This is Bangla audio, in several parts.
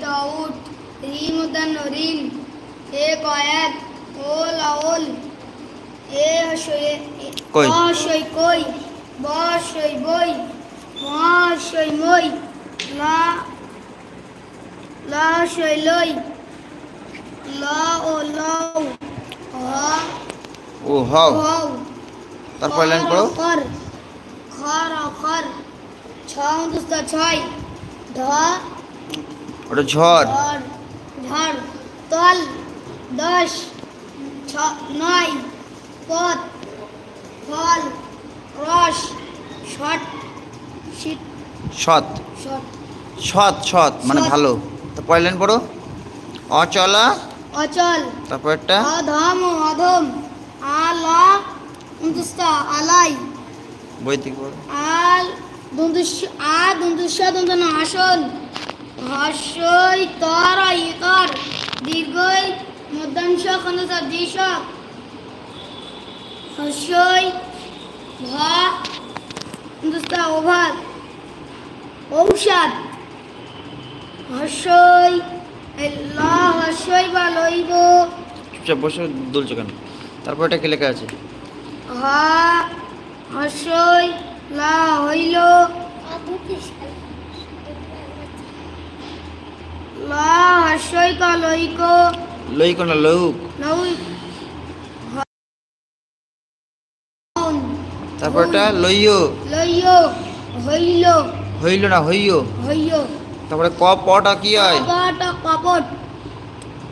টাউট রিম উদান এ কয়েক ওল আউল। এ হসই। হসই কই? ব হসই বই। ম হসই মই। লা লা হসই লই। ল ও লও হ ও হও। হও। তারপর লাইন পড়ো। খর খর খর ছ উনস্তা ছয়। ধ ওটা ঝড়। ঝড় তল দশ নয় পথ ফল রস শট সৎ শট। সৎ সৎ মানে। ভালো। তারপর লাইন পড়ো। অচলা। অচল। তারপর একটা। অধম অধম। আলা উনস্তা আলাই। থেকে পড়ো? আল দন্দুস আ দন্দুস দন্দন আসন হর্ষই তর ইতর দীর্ঘই মধ্যাংশ খন্দ দৃশ হর্ষই ভ দন্দুস্তা ওভার ঔষধ। হর্ষই ল হর্ষই বা লইব। চুপচাপ বসে দুলছো কেন? তারপর এটা কি লেখা আছে? হা হর্ষই লা হইল। লা হর্ষই কা লইক লইক না লৌক লই তারপর এটা লইও লইয় হইল হইল না হইয় তারপরে ক পটা কি হয় কপট কপট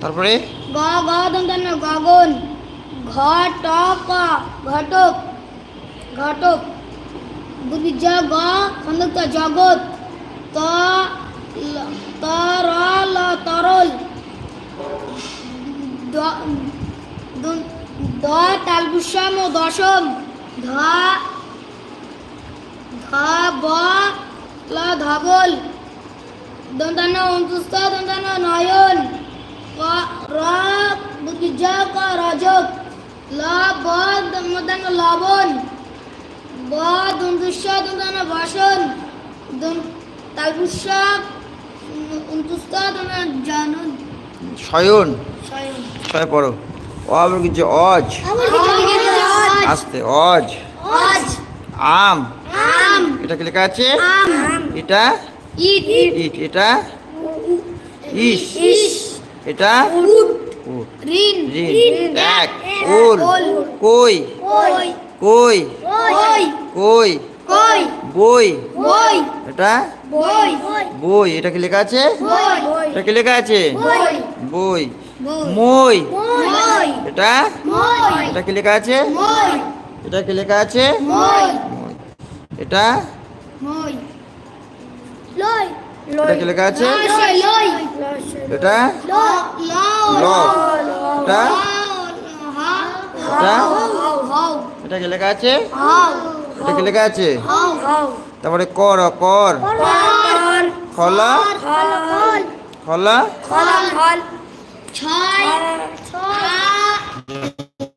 তারপরে গ গ দন্তন গগন ঘট ক ঘটক ঘটক বুদ্ধি জ গ খন্দক জগৎ ত ল- ত র ল তরল দ- তালবুসম ও দশম। ধ ধ ব ল ধবল দন্তান্ন অন্তুস্ত দন্তান্ন নয়ন। ক র বুদ্ধি জ ক রজক ল ব দন্তান্ন লবণ। ব দন্তুস্য দন্তান্ন বসন দন- তালবুস্য অন্তুস্ত দন্তান্ন জানন শয়ন। স্বয়ং ছয় পড়ো। আবার কি যে অজ। আস্তে অজ। আজ আম। আম। এটা কি লেখা আছে? আম। এটা? ইট। ইট। এটা? ইস। ইস। এটা? ঋণ। এক। ওল কই? কই? কই? কই বই। বই। এটা? বই। বই। এটা কি লেখা আছে? বই। এটা কি লেখা আছে? বই। বই। মই। মই। এটা? মই। এটা কি লেখা আছে? মই। এটা কি লেখা আছে? মই। মই। এটা? মই। লই এটা কি লেখা আছে? লই এটা? ল ল ল। এটা? হা। এটা? এটা কি লেখা আছে? হাও। এটা কি লেখা আছে? তারপরে কর কর খোলা? খলা খলা?